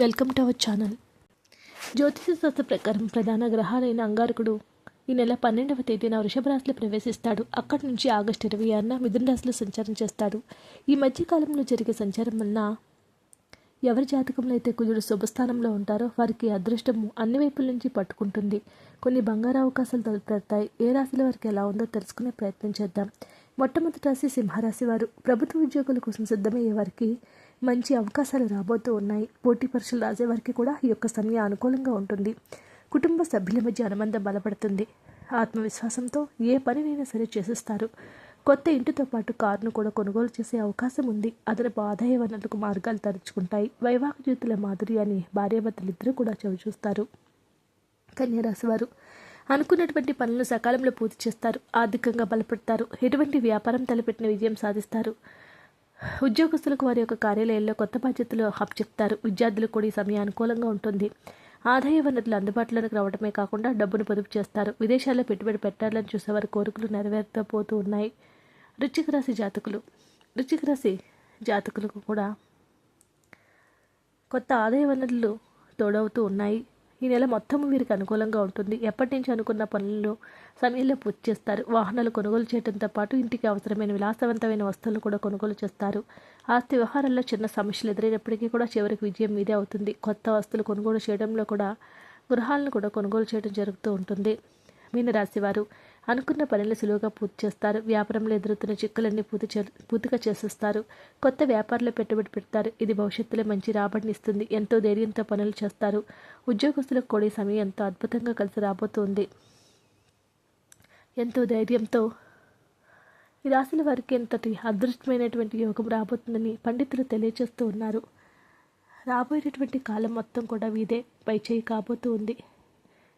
Welcome to our channel. జ్యోతిష శాస్త్ర ప్రకారం ప్రధాన గ్రహాలైన అంగారకుడు ఈ నెల పన్నెండవ తేదీన వృషభ రాశిలో ప్రవేశిస్తాడు. అక్కడి నుంచి ఆగస్టు ఇరవై ఆరున మిథున రాశిలో సంచారం చేస్తాడు. ఈ మధ్యకాలంలో జరిగే సంచారం వలన ఎవరి జాతకంలో అయితే కుజుడు శుభస్థానంలో ఉంటారో వారికి అదృష్టము అన్ని వైపుల నుంచి పట్టుకుంటుంది. కొన్ని బంగారు అవకాశాలు తలుపెడతాయి ఏ రాశిలో వారికి ఎలా ఉందో తెలుసుకునే ప్రయత్నం చేద్దాం. మొట్టమొదటి రాశి సింహరాశి వారు. ప్రభుత్వ ఉద్యోగుల కోసం సిద్ధమయ్యే వారికి మంచి అవకాశాలు రాబోతూ ఉన్నాయి. పోటీ పరీక్షలు రాసేవారికి కూడా ఈ యొక్క సమయం అనుకూలంగా ఉంటుంది. కుటుంబ సభ్యుల మధ్య అనుబంధం బలపడుతుంది. ఆత్మవిశ్వాసంతో ఏ పనినైనా సరే చేసేస్తారు. కొత్త ఇంటితో పాటు కారును కూడా కొనుగోలు చేసే అవకాశం ఉంది. అదనపు ఆదాయ వనరులకు మార్గాలు తరుచుకుంటాయి వైవాహిక జీవితుల మాధుర్యాన్ని అని భార్యాభర్తలిద్దరూ కూడా చవిచూస్తారు. కన్యరాశి వారు అనుకున్నటువంటి పనులను సకాలంలో పూర్తి చేస్తారు. ఆర్థికంగా బలపడతారు. ఎటువంటి వ్యాపారం తలపెట్టిన విజయం సాధిస్తారు. ఉద్యోగస్తులకు వారి యొక్క కార్యాలయాల్లో కొత్త బాధ్యతలు హబ్ చెప్తారు. విద్యార్థులకు కూడా ఈ సమయం అనుకూలంగా ఉంటుంది. ఆదాయ వనరులు అందుబాటులోకి రావడమే కాకుండా డబ్బును పొదుపు చేస్తారు. విదేశాల్లో పెట్టుబడి పెట్టాలని చూసే వారి కోరికలు నెరవేరుతూ పోతూ ఉన్నాయి. వృశ్చిక రాశి జాతకులు. వృశ్చిక రాశి జాతకులకు కూడా కొత్త ఆదాయ వనరులు తోడవుతూ ఉన్నాయి. ఈ నెల మొత్తం వీరికి అనుకూలంగా ఉంటుంది. ఎప్పటి నుంచి అనుకున్న పనులను సమయంలో పూర్తి చేస్తారు. వాహనాలు కొనుగోలు చేయడంతో పాటు ఇంటికి అవసరమైన విలాసవంతమైన వస్తువులను కూడా కొనుగోలు చేస్తారు. ఆస్తి వ్యవహారాల్లో చిన్న సమస్యలు ఎదురైనప్పటికీ కూడా చివరికి విజయం మీదే అవుతుంది. కొత్త వస్తువులు కొనుగోలు చేయడంలో కూడా గృహాలను కూడా కొనుగోలు చేయడం జరుగుతూ ఉంటుంది. మీనరాశివారు అనుకున్న పనులు సులువుగా పూర్తి చేస్తారు. వ్యాపారంలో ఎదురుతున్న చిక్కులన్నీ పూర్తి చే పూర్తిగా చేసేస్తారు. కొత్త వ్యాపారంలో పెట్టుబడి పెడతారు. ఇది భవిష్యత్తులో మంచి రాబడిని ఇస్తుంది. ఎంతో ధైర్యంతో పనులు చేస్తారు. ఉద్యోగస్తులకు కూడా ఈ సమయం ఎంతో అద్భుతంగా కలిసి రాబోతుంది. ఎంతో ధైర్యంతో ఈ రాశుల వారికి ఎంతటి అదృష్టమైనటువంటి యోగం రాబోతుందని పండితులు తెలియజేస్తూ ఉన్నారు. రాబోయేటటువంటి కాలం మొత్తం కూడా వీదే పై చేయి కాబోతూ ఉంది